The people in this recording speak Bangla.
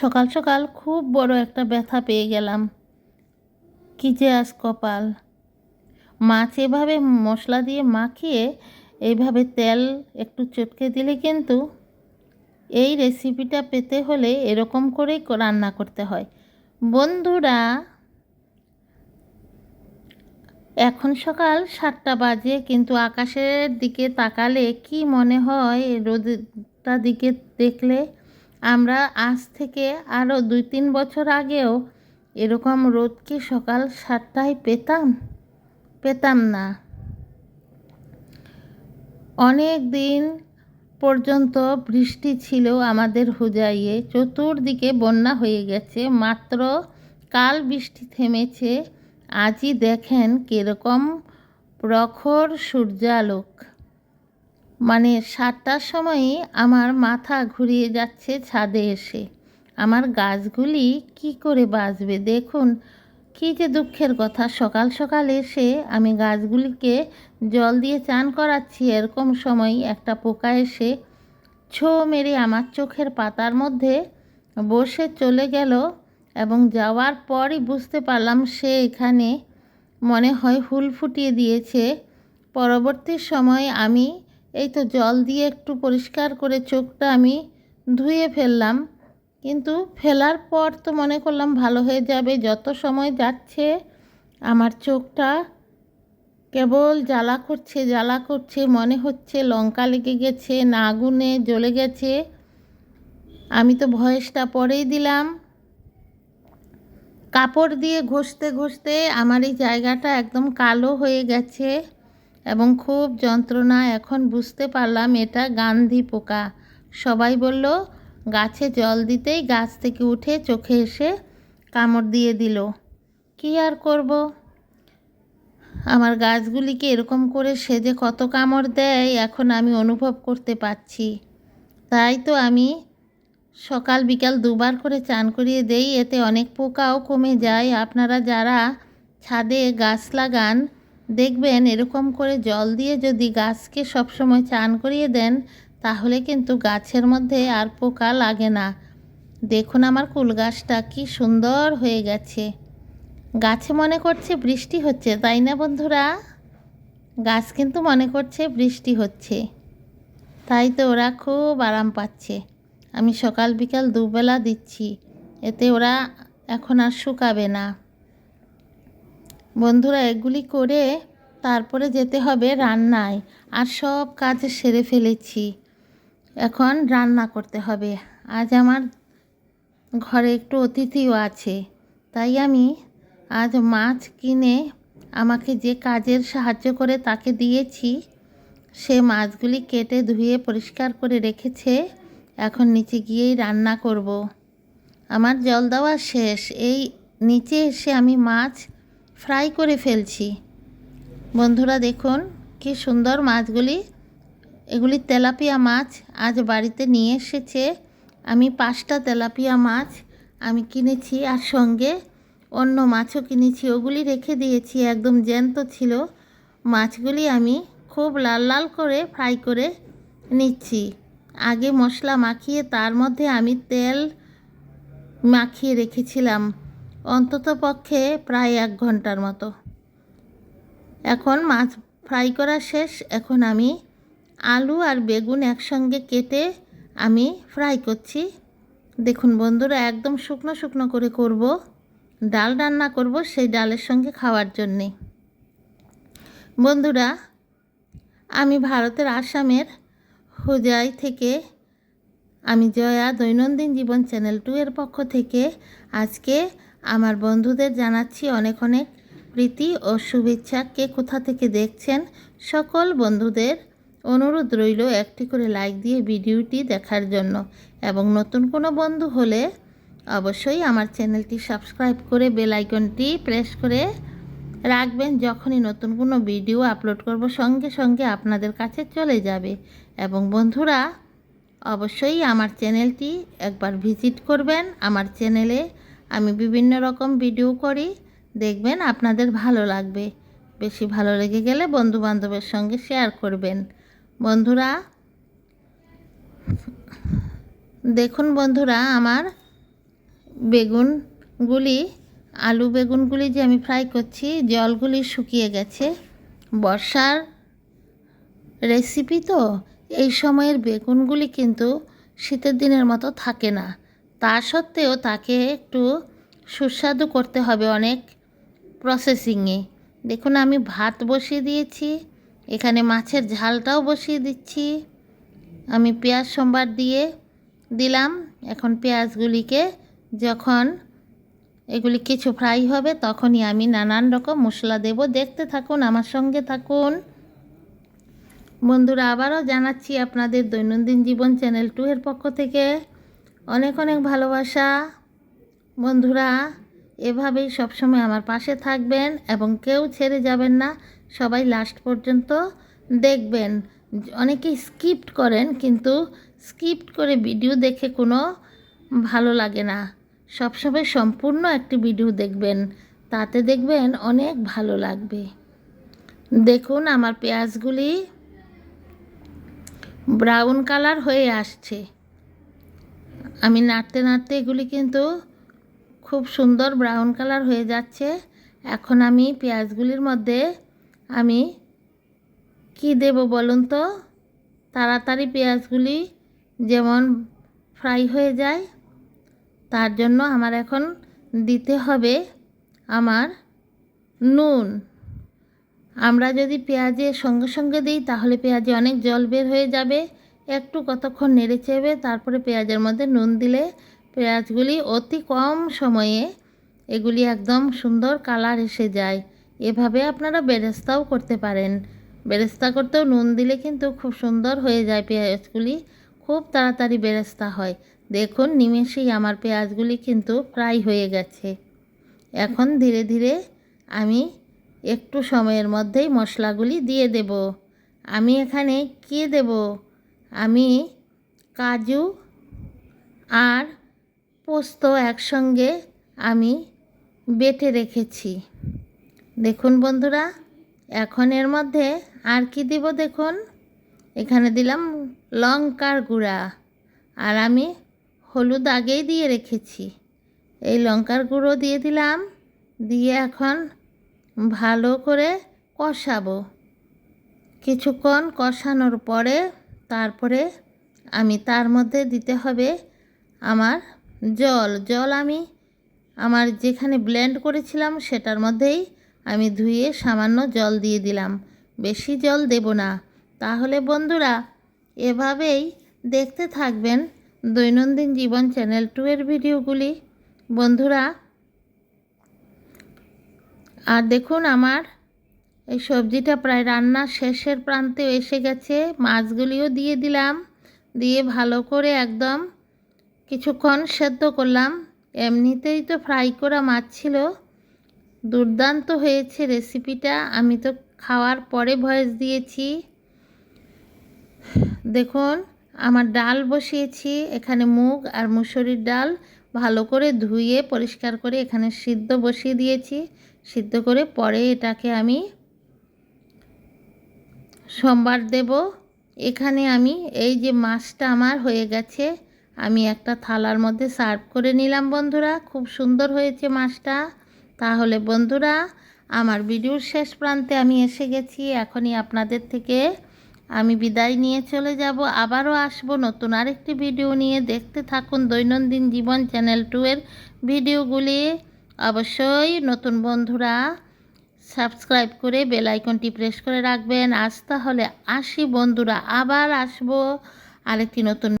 সকাল সকাল খুব বড় একটা ব্যথা পেয়ে গেলাম। কি যে আজ কপাল। মাছ এভাবে মশলা দিয়ে মাখিয়ে এইভাবে তেল একটু চটকে দিলে কিন্তু এই রেসিপিটা পেতে হলে এরকম করেই রান্না করতে হয়। বন্ধুরা, এখন সকাল সাতটা বাজে কিন্তু আকাশের দিকে তাকালে কি মনে হয়? রোদটা দিকে দেখলে আমরা আজ থেকে আরও দুই তিন বছর আগেও এরকম রোদ কি সকাল সাতটায় পেতাম? পেতাম না। অনেক দিন পর্যন্ত বৃষ্টি ছিল আমাদের হুজাইয়ে। চতুর্দিকে বন্যা হয়ে গেছে। মাত্র কাল বৃষ্টি থেমেছে। আজই দেখেন কীরকম প্রখর সূর্যালোক। মানে সাতটার সময়ই আমার মাথা ঘুরিয়ে যাচ্ছে ছাদে এসে। আমার গাছগুলি কি করে বাঁচবে দেখুন, কী যে দুঃখের কথা। সকাল সকাল এসে আমি গাছগুলিকে জল দিয়ে চান করাচ্ছি। এরকম সময় একটা পোকা এসে ছো মেরে আমার চোখের পাতার মধ্যে বসে চলে গেল এবং যাওয়ার পরই বুঝতে পারলাম সে এখানে মনে হয় হুল ফুটিয়ে দিয়েছে। পরবর্তী সময় আমি এই তো জল দিয়ে একটু পরিষ্কার করে চোখটা আমি ধুয়ে ফেললাম। কিন্তু ফেলার পর তো মনে করলাম ভালো হয়ে যাবে, যত সময় যাচ্ছে আমার চোখটা কেবল জ্বালা করছে জ্বালা করছে, মনে হচ্ছে লঙ্কা লেগে গেছে, না আগুনে জ্বলে গেছে। আমি তো ভয়েসটা পরেই দিলাম। কাপড় দিয়ে ঘষতে ঘষতে আমার এই জায়গাটা একদম কালো হয়ে গেছে। এবং খুব যন্ত্রণা, এখন বুঝতে পারলাম এটা গান্ধী পোকা। সবাই বলল, গাছে জল দিতেই গাছ থেকে উঠে চোখে এসে কামড় দিয়ে দিল। কি আর করব? আমার গাছগুলিকে এরকম করে সে যে কত কামড় দেয়, এখন আমি অনুভব করতে পারছি। তাই তো আমি সকাল বিকাল দুবার করে চান করিয়ে দেই, এতে অনেক পোকাও কমে যায়। আপনারা যারা ছাদে গাছ লাগান দেখবেন এরকম করে জল দিয়ে যদি গাছকে সবসময় চান করিয়ে দেন, তাহলে কিন্তু গাছের মধ্যে আর পোকা লাগে না। দেখুন আমার কুল গাছটা কি সুন্দর হয়ে গেছে। গাছে মনে করছে বৃষ্টি হচ্ছে, তাই না বন্ধুরা? গাছ কিন্তু মনে করছে বৃষ্টি হচ্ছে। তাই তো ওরা খুব আরাম পাচ্ছে। আমি সকাল বিকাল দুবেলা দিচ্ছি, এতে ওরা এখন আর শুকাবে না। বন্ধুরা এগুলি করে তারপরে যেতে হবে রান্নায়। আর সব কাজ সেরে ফেলেছি। এখন রান্না করতে হবে। আজ আমার ঘরে একটু অতিথিও আছে। তাই আমি আজ মাছ কিনে আমাকে যে কাজের সাহায্য করে তাকে দিয়েছি, সে মাছগুলি কেটে ধুয়ে পরিষ্কার করে রেখেছে। এখন নিচে গিয়েই রান্না করব। আমার জল দেওয়া শেষ। এই নিচে এসে আমি মাছ ফ্রাই করে ফেলছি। বন্ধুরা দেখুন, কি সুন্দর মাছগুলি। এগুলি তেলাপিয়া মাছ, আজ বাড়িতে নিয়ে এসেছে। আমি পাঁচটা তেলাপিয়া মাছ আমি কিনেছি আর সঙ্গে অন্য মাছও কিনেছি। ওগুলি রেখে দিয়েছি, একদম জ্যান্ত ছিল। মাছগুলি আমি খুব লাল লাল করে ফ্রাই করে নিচ্ছি। আগে মশলা মাখিয়ে তার মধ্যে আমি তেল মাখিয়ে রেখেছিলাম। অন্তত পক্ষে প্রায় এক ঘণ্টার মতো। এখন মাছ ফ্রাই করা শেষ, এখন আমি আলু আর বেগুন একসঙ্গে কেটে আমি ফ্রাই করছি। দেখুন বন্ধুরা, একদম শুকনো শুকনো করে করব। ডাল রান্না করব সেই ডালের সঙ্গে খাওয়ার জন্যে। বন্ধুরা, আমি ভারতের আসামের হুজাই থেকে আমি জয়া দৈনন্দিন জীবন চ্যানেল টু এর পক্ষ থেকে আজকে আমার বন্ধুদের জানাচ্ছি অনেক অনেক প্রীতি ও শুভেচ্ছা। কে কোথা থেকে দেখছেন? সকল বন্ধুদের অনুরোধ রইল একটি করে লাইক দিয়ে ভিডিওটি দেখার জন্য। এবং নতুন কোনো বন্ধু হলে অবশ্যই আমার চ্যানেলটি সাবস্ক্রাইব করে বেল আইকনটি প্রেস করে রাখবেন। যখনই নতুন কোনো ভিডিও আপলোড করব, সঙ্গে সঙ্গে আপনাদের কাছে চলে যাবে। এবং বন্ধুরা, অবশ্যই আমার চ্যানেলটি একবার ভিজিট করবেন। আমার চ্যানেলে আমি বিভিন্ন রকম ভিডিও করি, দেখবেন আপনাদের ভালো লাগবে। বেশি ভালো লেগে গেলে বন্ধু বান্ধবের সঙ্গে শেয়ার করবেন। বন্ধুরা, দেখুন বন্ধুরা, আমার বেগুনগুলি, আলু বেগুনগুলি যে আমি ফ্রাই করছি, জলগুলি শুকিয়ে গেছে। বর্ষার রেসিপি তো এই সময়ের বেগুনগুলি কিন্তু শীতের দিনের মতো থাকে না। তা সত্ত্বেও তাকে একটু সুস্বাদু করতে হবে অনেক প্রসেসিংয়ে দেখুন, আমি ভাত বসিয়ে দিয়েছি, এখানে মাছের ঝালটাও বসিয়ে দিচ্ছি। আমি পেঁয়াজ সোমবার দিয়ে দিলাম। এখন পেঁয়াজগুলিকে যখন এগুলি কিছু ফ্রাই হবে, তখনই আমি নানান রকম মশলা দেব। দেখতে থাকুন, আমার সঙ্গে থাকুন। বন্ধুরা, আবারও জানাচ্ছি আপনাদের দৈনন্দিন জীবন চ্যানেল টু এর পক্ষ থেকে। অনেক অনেক ভালোবাসা। বন্ধুরা, এভাবেই সবসময় আমার পাশে থাকবেন এবং কেউ ছেড়ে যাবেন না। সবাই লাস্ট পর্যন্ত দেখবেন। অনেকেই স্কিপ্ট করেন, কিন্তু স্কিপ্ট করে ভিডিও দেখে কোনো ভালো লাগে না। সবসময় সম্পূর্ণ একটি ভিডিও দেখবেন। তাতে দেখবেন অনেক ভালো লাগবে। দেখুন আমার পেঁয়াজগুলি ব্রাউন কালার হয়ে আসছে। আমি নাড়তে নাড়তে এগুলি কিন্তু খুব সুন্দর ব্রাউন কালার হয়ে যাচ্ছে। এখন আমি পেঁয়াজগুলির মধ্যে আমি কি দেব বলুন তো? তাড়াতাড়ি পেঁয়াজগুলি যেমন ফ্রাই হয়ে যায়, তার জন্য আমার এখন দিতে হবে আমার নুন। আমরা যদি পেঁয়াজের সঙ্গে সঙ্গে দিই, তাহলে পেঁয়াজে অনেক জল বের হয়ে যাবে। একটু কতক্ষণ নেড়ে চেবে তারপরে পেঁয়াজের মধ্যে নুন দিলে পেঁয়াজগুলি অতি কম সময়ে এগুলি একদম সুন্দর কালার এসে যায়। এভাবে আপনারা বেরেস্তাও করতে পারেন। বেরেস্তা করতেও নুন দিলে কিন্তু খুব সুন্দর হয়ে যায় পেঁয়াজগুলি। খুব তাড়াতাড়ি বেরেস্তা হয়। দেখুন, নিমেষেই আমার পেঁয়াজগুলি কিন্তু ফ্রাই হয়ে গেছে। এখন ধীরে ধীরে আমি একটু সময়ের মধ্যেই মশলাগুলি দিয়ে দেব। আমি এখানে কী দেব? আমি কাজু আর পোস্ত একসঙ্গে আমি বেটে রেখেছি। দেখুন বন্ধুরা, এখন এর মধ্যে আর কি দিব দেখুন? এখানে দিলাম লঙ্কার গুঁড়া আর আমি হলুদ আগেই দিয়ে রেখেছি। এই লঙ্কার গুঁড়ো দিয়ে দিলাম, দিয়ে এখন ভালো করে কষাবো। কিছুক্ষণ কষানোর পরে তারপরে আমি তার মধ্যে দিতে হবে আমার জল। জল আমি আমার যেখানে ব্লেন্ড করেছিলাম সেটার মধ্যেই আমি ধুয়ে সামান্য জল দিয়ে দিলাম। বেশি জল দেব না। তাহলে বন্ধুরা, এভাবেই দেখতে থাকবেন দৈনন্দিন জীবন চ্যানেল টু এর ভিডিওগুলি। বন্ধুরা, আর দেখুন আমার এই সবজিটা প্রায় রান্নার শেষের প্রান্তে এসে গেছে। মাছগুলিও দিয়ে দিলাম। দিয়ে ভালো করে একদম কিছুক্ষণ সেদ্ধ করলাম। এমনিতেই তো ফ্রাই করা মাছ ছিল। দুর্দান্ত হয়েছে রেসিপিটা। আমি তো খাওয়ার পরে ভয়েস দিয়েছি। দেখুন, আমার ডাল বসিয়েছি। এখানে মুগ আর মুসুরির ডাল ভালো করে ধুয়ে পরিষ্কার করে এখানে সিদ্ধ বসিয়ে দিয়েছি। সিদ্ধ করে পরে এটাকে আমি সোমবার দেব। এখানে আমি এই যে মাছটা আমার হয়ে গেছে, আমি একটা থালার মধ্যে সার্ভ করে নিলাম বন্ধুরা। খুব সুন্দর হয়েছে মাছটা। তাহলে বন্ধুরা, আমার ভিডিওর শেষ প্রান্তে আমি এসে গেছি। এখনই আপনাদের থেকে আমি বিদায় নিয়ে চলে যাব। আবারও আসব নতুন আরেকটি ভিডিও নিয়ে। দেখতে থাকুন দৈনন্দিন জীবন চ্যানেল টু এর ভিডিওগুলি। অবশ্যই নতুন বন্ধুরা সাবস্ক্রাইব করে বেল আইকনটি প্রেস করে রাখবেন। আজ তাহলে আসি বন্ধুরা, আবার আসব আরেকটি নতুন